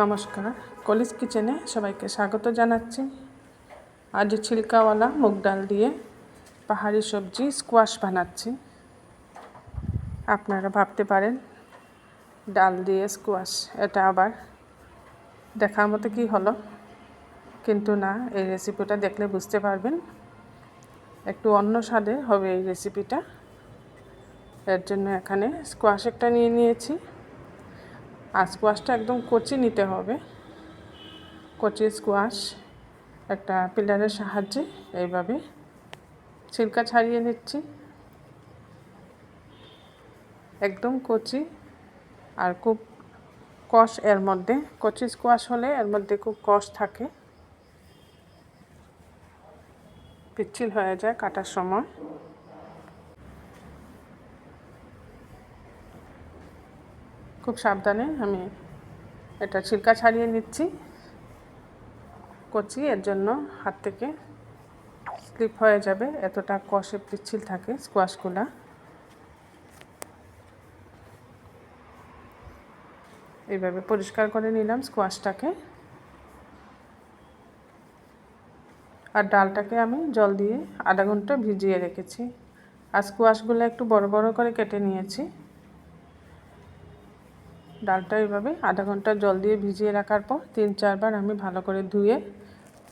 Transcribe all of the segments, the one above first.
নমস্কার। কলিস কিচেনে সবাইকে স্বাগত জানাচ্ছি। আজ ছিলকাওয়ালা মুগ ডাল দিয়ে পাহাড়ি সবজি স্কোয়াশ বানাচ্ছি। আপনারা ভাবতে পারেন, ডাল দিয়ে স্কোয়াশ এটা আবার দেখার মতো কি হলো? কিন্তু না, এই রেসিপিটা দেখলে বুঝতে পারবেন। একটু অন্য স্বাদে হবে এই রেসিপিটা এর জন্য এখানে স্কোয়াশ একটা নিয়ে নিয়েছি। আর স্কোয়াশটা একদম কচি নিতে হবে। কচি স্কোয়াশ একটা পিলারের সাহায্যে এইভাবে ছিলকা ছাড়িয়ে নিচ্ছি। একদম কচি আর খুব কষ এর মধ্যে, কচি স্কোয়াশ হলে এর মধ্যে খুব কষ থাকে। পিচ্ছিল হয়ে যায় কাটার সময়। খুব সাবধানে আমি এটা ছিলকা ছাড়িয়ে নিচ্ছি। কচি এর জন্য হাত থেকে স্লিপ হয়ে যাবে, এতটা কষে পিচ্ছিল থাকে স্কোয়াশগুলা এইভাবে পরিষ্কার করে নিলাম স্কোয়াশটাকে আর ডালটাকে আমি জল দিয়ে আধা ঘণ্টা ভিজিয়ে রেখেছি। আর স্কোয়াশগুলো একটু বড় বড় করে কেটে নিয়েছি। ডালটা এইভাবে আধা ঘণ্টা জল দিয়ে ভিজিয়ে রাখার পর তিন চারবার আমি ভালো করে ধুয়ে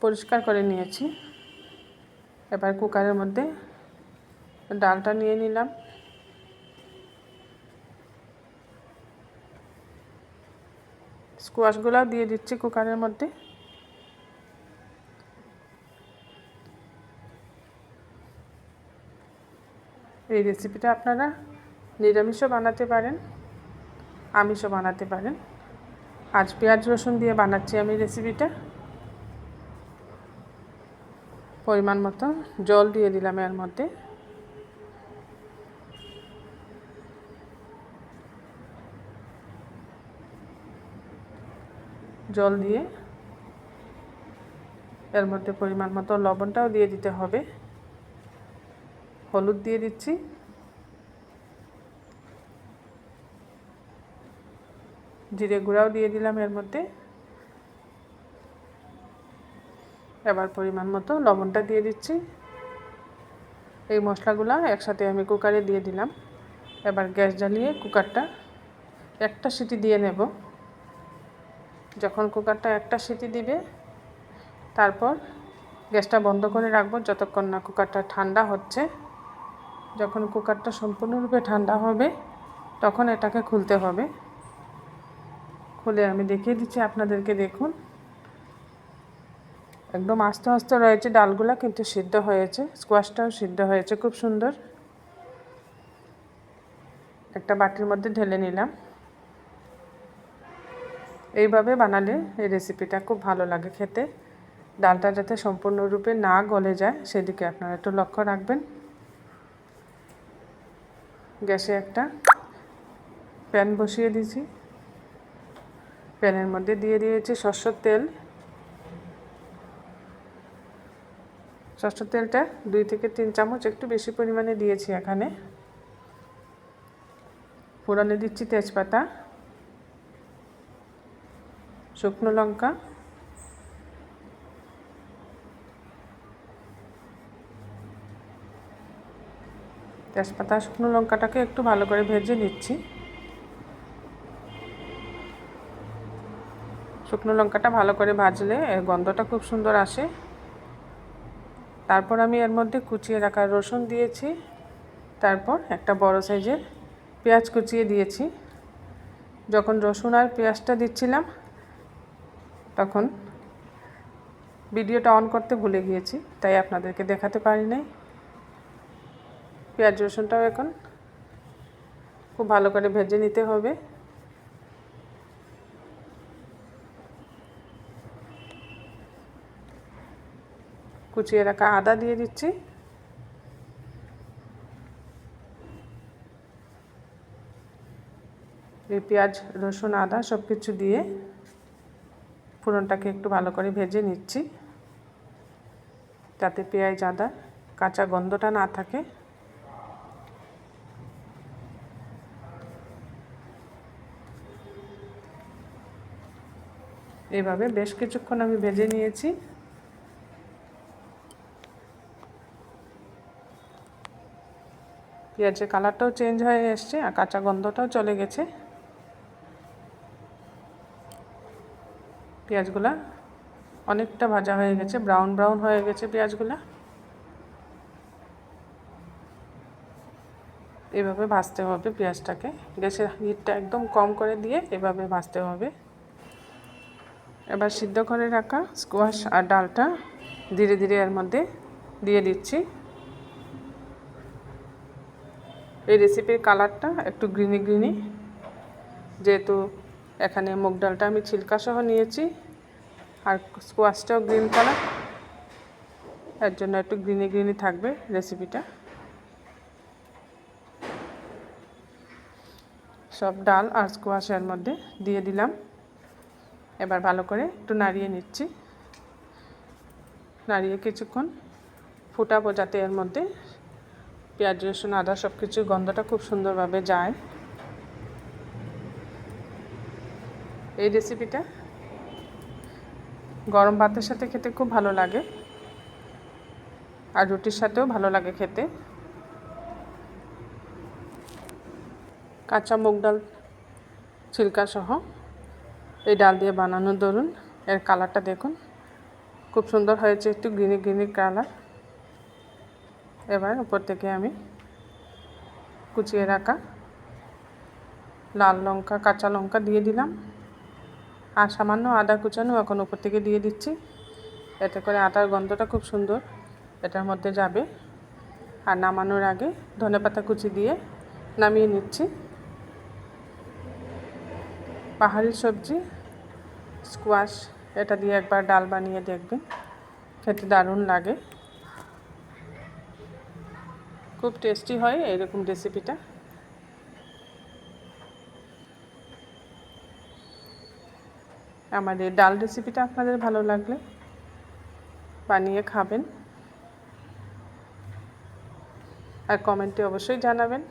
পরিষ্কার করে নিয়েছি। এবার কুকারের মধ্যে ডালটা নিয়ে নিলাম। স্কোয়াশগুলোও দিয়ে দিচ্ছি কুকারের মধ্যে। এই রেসিপিটা আপনারা নিরামিষও বানাতে পারেন। আমিষও বানাতে পারেন। আজ পেঁয়াজ রসুন দিয়ে বানাচ্ছি আমি রেসিপিটা পরিমাণ মতো জল দিয়ে দিলাম এর মধ্যে। জল দিয়ে এর মধ্যে পরিমাণ মতো লবণটাও দিয়ে দিতে হবে। হলুদ দিয়ে দিচ্ছি। জিরে গুঁড়াও দিয়ে দিলাম এর মধ্যে। এবার পরিমাণ মতো লবণটা দিয়ে দিচ্ছি। এই মশলাগুলো একসাথে আমি কুকারে দিয়ে দিলাম। এবার গ্যাস জ্বালিয়ে কুকারটা একটা সিটি দিয়ে নেব। যখন কুকারটা একটা সিটি দিবে, তারপর গ্যাসটা বন্ধ করে রাখব যতক্ষণ না কুকারটা ঠান্ডা হচ্ছে। যখন কুকারটা সম্পূর্ণরূপে ঠান্ডা হবে, তখন এটাকে খুলতে হবে। খুলে আমি দেখিয়ে দিচ্ছি, আপনাদেরকে দেখুন। একদম আস্তে আস্তে রয়েছে ডালগুলা, কিন্তু সিদ্ধ হয়েছে। স্কোয়াশটাও সিদ্ধ হয়েছে, খুব সুন্দর। একটা বাটির মধ্যে ঢেলে নিলাম। এইভাবে বানালে এই রেসিপিটা খুব ভালো লাগে খেতে। ডালটা যাতে সম্পূর্ণরূপে না গলে যায়, সেদিকে আপনারা একটু লক্ষ্য রাখবেন। গ্যাসে একটা প্যান বসিয়ে দিয়েছি। প্যানের মধ্যে দিয়ে দিয়েছি সর্ষের তেল। সর্ষের তেলটা দুই থেকে তিন চামচ একটু বেশি পরিমাণে দিয়েছি এখানে। ফোড়নে দিচ্ছি তেজপাতা, শুকনো লঙ্কা, তেজপাতা, শুকনো লঙ্কাটাকে একটু ভালো করে ভেজে নিচ্ছি। শুকনো লঙ্কাটা ভালো করে ভাজলে, এর গন্ধটা খুব সুন্দর আসে। তারপর আমি এর মধ্যে কুচিয়ে রাখা রসুন দিয়েছি। তারপর একটা বড় সাইজের পেঁয়াজ কুচিয়ে দিয়েছি। যখন রসুন আর পেঁয়াজটা দিচ্ছিলাম, তখন ভিডিওটা অন করতে ভুলে গিয়েছি, তাই আপনাদেরকে দেখাতে পারি নাই। পেঁয়াজ রসুনটাও এখন খুব ভালো করে ভেজে নিতে হবে। কুচিয়ে রাখা আদা দিয়ে দিচ্ছি। এই পেঁয়াজ, রসুন, আদা সব কিছু দিয়ে ফোড়নটাকে একটু ভালো করে ভেজে নিচ্ছি। যাতে পেঁয়াজ, আদা, কাঁচা গন্ধটা না থাকে। এইভাবে বেশ কিছুক্ষণ আমি ভেজে নিয়েছি। পেঁয়াজের কালারটাও চেঞ্জ হয়ে এসছে আর কাঁচা গন্ধটাও চলে গেছে। পেঁয়াজগুলা অনেকটা ভাজা হয়ে গেছে ব্রাউন ব্রাউন হয়ে গেছে পেঁয়াজগুলা। এভাবে ভাজতে হবে পেঁয়াজটাকে। গ্যাসের হিটটা একদম কম করে দিয়ে এভাবে ভাজতে হবে। এবার সিদ্ধ করে রাখা স্কোয়াশ আর ডালটা ধীরে ধীরে এর মধ্যে দিয়ে দিচ্ছি। এই রেসিপির কালারটা একটু গ্রিনি গ্রিনি যেহেতু এখানে মুগ ডালটা আমি ছিলকা সহ নিয়েছি, আর স্কোয়াশটাও গ্রিন কালারের জন্য একটু গ্রিনি গ্রিনি থাকবে রেসিপিটা সব ডাল আর স্কোয়াশের মধ্যে দিয়ে দিলাম। এবার ভালো করে একটু নাড়িয়ে নিচ্ছি। নাড়িয়ে কিছুক্ষণ ফুটাবো যাতে এর মধ্যে পেঁয়াজ, রসুন, আদা সব কিছু গন্ধটা খুব সুন্দরভাবে যায়। এই রেসিপিটা গরম ভাতের সাথে খেতে খুব ভালো লাগে আর রুটির সাথেও ভালো লাগে খেতে। কাঁচা মুগ ডাল, ছিলকা সহ এই ডাল দিয়ে বানানো ধরুন এর কালারটা দেখুন। খুব সুন্দর হয়েছে, একটু গ্রিনি গ্রিনি কালার এবার উপর থেকে আমি কুচিয়ে রাখা লাল লঙ্কা, কাঁচা লঙ্কা দিয়ে দিলাম। আর সামান্য আদা কুচানো এখন উপর থেকে দিয়ে দিচ্ছি। এতে করে আদার গন্ধটা খুব সুন্দর। এটার মধ্যে যাবে। আর নামানোর আগে ধনেপাতা কুচি দিয়ে নামিয়ে নিচ্ছি। পাহাড়ি সবজি স্কোয়াশ এটা দিয়ে একবার ডাল বানিয়ে দেখবেন। খেতে দারুণ লাগে। খুব টেস্টি হয় এরকম রেসিপিটা আমাদের ডাল রেসিপিটা আপনাদের ভালো লাগলে বানিয়ে খাবেন। আর কমেন্টে অবশ্যই জানাবেন।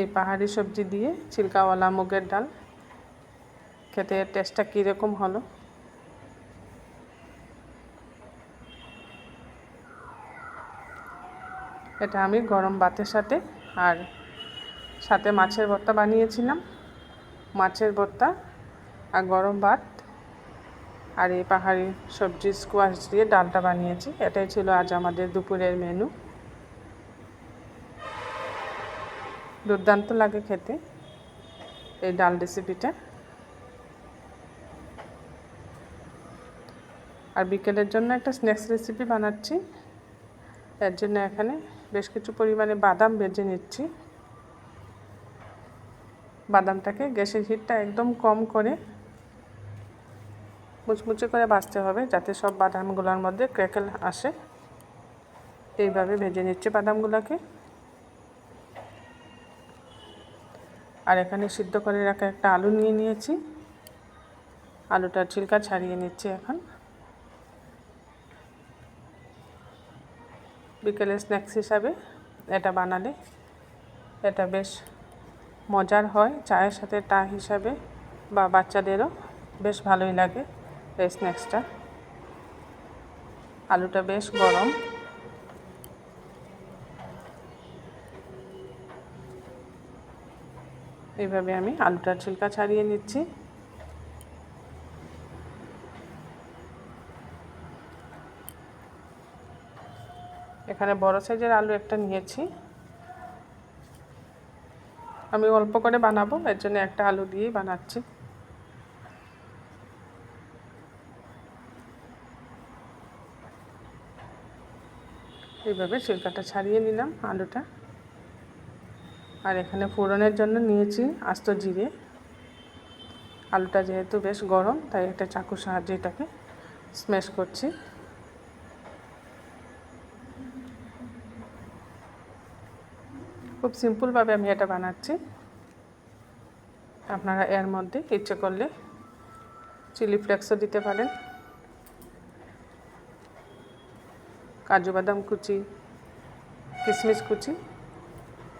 এই পাহাড়ি সবজি দিয়ে ছিলকাওয়ালা মুগের ডাল, খেতে টেস্টটা কীরকম হলো? এটা আমি গরম ভাতের সাথে আর সাথে মাছের ভর্তা বানিয়েছিলাম। মাছের ভর্তা আর গরম ভাত আর এই পাহাড়ি সবজি স্কোয়াশ দিয়ে ডালটা বানিয়েছি। এটাই ছিল আজ আমাদের দুপুরের মেনু দুর্দান্ত লাগে খেতে এই ডাল রেসিপিটা আর বিকেলের জন্য একটা স্ন্যাক্স রেসিপি বানাচ্ছি। এর জন্য এখানে বেশ কিছু পরিমাণে বাদাম বেজে নিচ্ছি। বাদামটাকে গ্যাসের হিটটা একদম কম করে মুচমুচে করে ভাজতে হবে যাতে সব বাদামগুলোর মধ্যে ক্র্যাকেল আসে। এইভাবে ভেজে নিচ্ছে বাদামগুলোকে। আর এখানে সিদ্ধ করে রাখা একটা আলু নিয়ে নিয়েছি। আলুটার ছিলকা ছাড়িয়ে নিচ্ছি এখন। বিকেলে স্ন্যাক্স হিসাবে এটা বানালে। এটা বেশ মজার হয়। চায়ের সাথে টা হিসাবে বা বাচ্চাদেরও বেশ ভালোই লাগে এই স্ন্যাক্সটা। আলুটা বেশ গরম। এইভাবে আমি আলুটার ছিলকা ছাড়িয়ে নিচ্ছি। এখানে বড় সাইজের আলু একটা নিয়েছি। আমি অল্প করে বানাবো, এর জন্য একটা আলু দিয়েই বানাচ্ছি। এইভাবে ছিলকাটা ছাড়িয়ে নিলাম আলুটা। আর এখানে ফোড়নের জন্য নিয়েছি আস্ত জিরে। আলুটা যেহেতু বেশ গরম, তাই একটা চাকুর সাহায্যে এটাকে স্ম্যাশ করছি। খুব সিম্পলভাবে আমি এটা বানাচ্ছি। আপনারা এর মধ্যে ইচ্ছে করলে চিলি ফ্লেক্সও দিতে পারেন। কাজু বাদাম কুচি, কিশমিশ কুচি,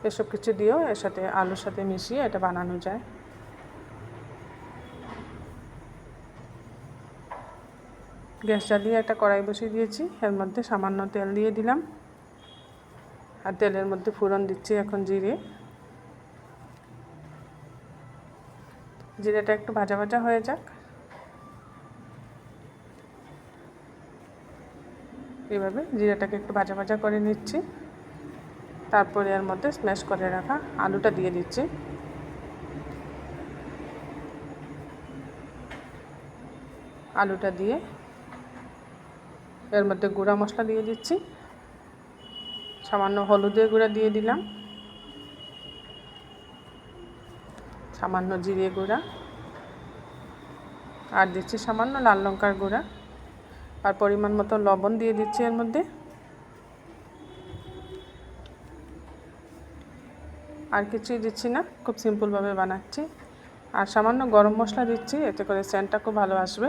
এসব কিছু দিয়েও এর সাথে আলুর সাথে মিশিয়ে এটা বানানো যায়। গ্যাস জ্বালিয়ে একটা কড়াই বসিয়ে দিয়েছি, এর মধ্যে সামান্য তেল দিয়ে দিলাম। আর তেলের মধ্যে ফোড়ন দিচ্ছি এখন জিরে। জিরেটা একটু ভাজা ভাজা হয়ে যাক। এভাবে জিরাটাকে একটু ভাজা ভাজা করে নিচ্ছি। তারপরে এর মধ্যে স্ম্যাশ করে রাখা আলুটা দিয়ে দিচ্ছি। আলুটা দিয়ে এর মধ্যে গুঁড়া মশলা দিয়ে দিচ্ছি। সামান্য হলুদের গুঁড়া দিয়ে দিলাম। সামান্য জিরে গুঁড়া। আর দিচ্ছি সামান্য লাল লঙ্কার গুঁড়া। আর পরিমাণ মতো লবণ দিয়ে দিচ্ছি এর মধ্যে। আর কিছুই দিচ্ছি না, খুব সিম্পলভাবে বানাচ্ছি। আর সামান্য গরম মশলা দিচ্ছি, এতে করে সেন্টটা খুব ভালো আসবে।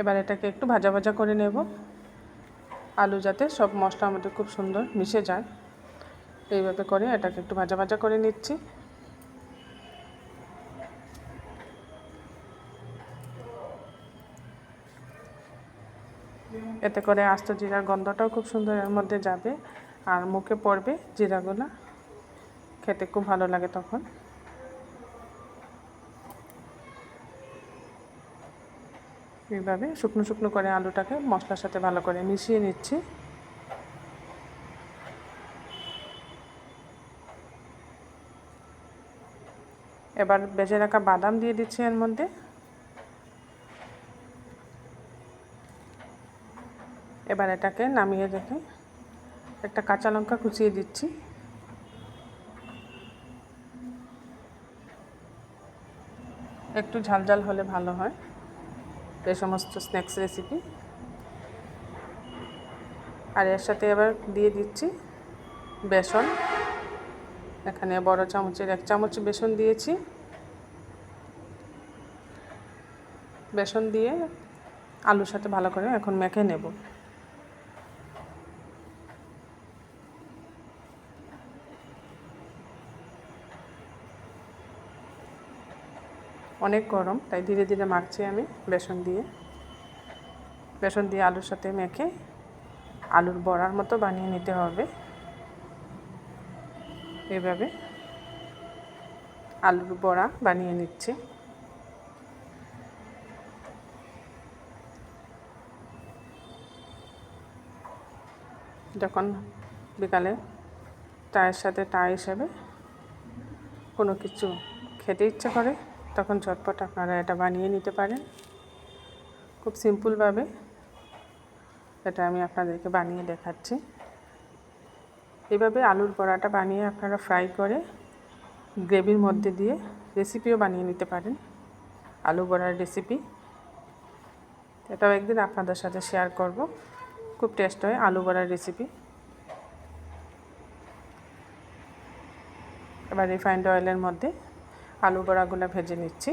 এবার এটাকে একটু ভাজা ভাজা করে নেব। আলু যাতে সব মশলার মধ্যে খুব সুন্দর মিশে যায়। এইভাবে করে এটাকে একটু ভাজা ভাজা করে নিচ্ছি। এতে করে আস্ত জিরার গন্ধটাও খুব সুন্দর এর মধ্যে যাবে। আর মুখে পড়বে জিরাগুলো। খেতে খুব ভালো লাগে তখন। এইভাবে শুকনো শুকনো করে আলুটাকে মশলার সাথে ভালো করে মিশিয়ে নিচ্ছি। এবার বেজে রাখা বাদাম দিয়ে দিচ্ছি এর মধ্যে। এবার এটাকে নামিয়ে রেখে একটা কাঁচা লঙ্কা কুচিয়ে দিচ্ছি। একটু ঝাল ঝাল হলে ভালো হয়। এই সমস্ত স্ন্যাক্স রেসিপি আর এর সাথে এবার দিয়ে দিচ্ছি বেসন। এখানে বড় চামচের এক চামচ বেসন দিয়েছি। বেসন দিয়ে আলুর সাথে ভালো করে এখন মেখে নেব। অনেক গরম, তাই ধীরে ধীরে মাখছি আমি বেসন দিয়ে। বেসন দিয়ে আলুর সাথে মেখে আলুর বড়ার মতো বানিয়ে নিতে হবে। এভাবে আলুর বড়া বানিয়ে নিচ্ছি। যখন বিকালে চায়ের সাথে চা হিসেবে কোনো কিছু খেতে ইচ্ছে করে তখন ঝটপট আপনারা এটা বানিয়ে নিতে পারেন। খুব সিম্পলভাবে এটা আমি আপনাদেরকে বানিয়ে দেখাচ্ছি। এভাবে আলুর বড়াটা বানিয়ে আপনারা ফ্রাই করে গ্রেভির মধ্যে দিয়ে রেসিপিও বানিয়ে নিতে পারেন, আলু বড়ার রেসিপি। এটাও একদিন আপনাদের সাথে শেয়ার করব। খুব টেস্ট হয় আলু বড়ার রেসিপি। এবার রিফাইন্ড অয়েলের মধ্যে আলু বড়াগুলো ভেজে নিচ্ছি।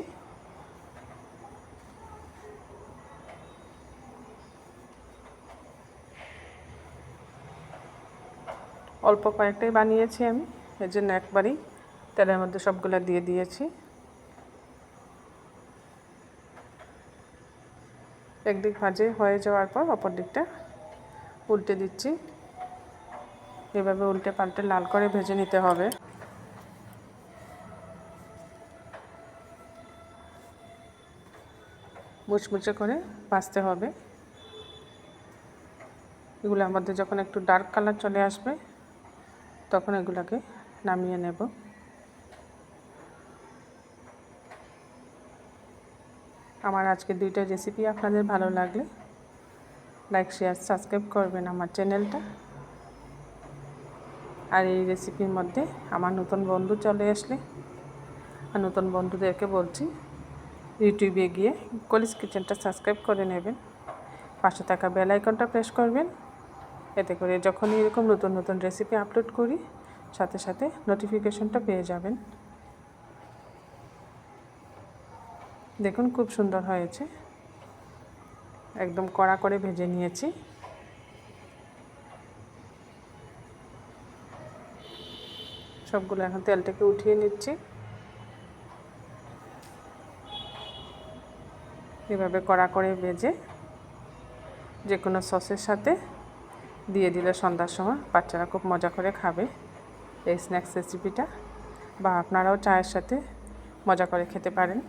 অল্প কয়েকটাই বানিয়েছি আমি, এর জন্য একবারই তেলের মধ্যে সবগুলো দিয়ে দিয়েছি। একদিক ভাজে হয়ে যাওয়ার পর অপর দিকটা উল্টে দিচ্ছি। এভাবে উল্টে পাল্টে লাল করে ভেজে নিতে হবে। মুচমুচে করে ভাজতে হবে। এগুলোর মধ্যে যখন একটু ডার্ক কালার চলে আসবে, তখন এগুলোকে নামিয়ে নেব। আমার আজকে দুইটা রেসিপি আপনাদের ভালো লাগলে লাইক শেয়ার সাবস্ক্রাইব করবেন আমার চ্যানেলটা আর এই রেসিপির মধ্যে আমার নতুন বন্ধু চলে আসলে, আর নতুন বন্ধুদেরকে বলছি ইউটিউবে গিয়ে কলিস কিচেনটা সাবস্ক্রাইব করে নেবেন। পাশে থাকা বেল আইকনটা প্রেস করবেন। এতে করে যখনই এরকম নতুন নতুন রেসিপি আপলোড করি, সাথে সাথে নোটিফিকেশনটা পেয়ে যাবেন। দেখুন খুব সুন্দর হয়েছে। একদম কড়া করে ভেজে নিয়েছি। সবগুলো এখন তেলটাকে উঠিয়ে নিচ্ছি। এভাবে কড়া করে ভেজে যে কোনো সসের সাথে দিয়ে দিলে সন্ধ্যার সময় বাচ্চারা খুব মজা করে খাবে এই স্ন্যাক্স রেসিপিটা বা আপনারাও চায়ের সাথে মজা করে খেতে পারেন।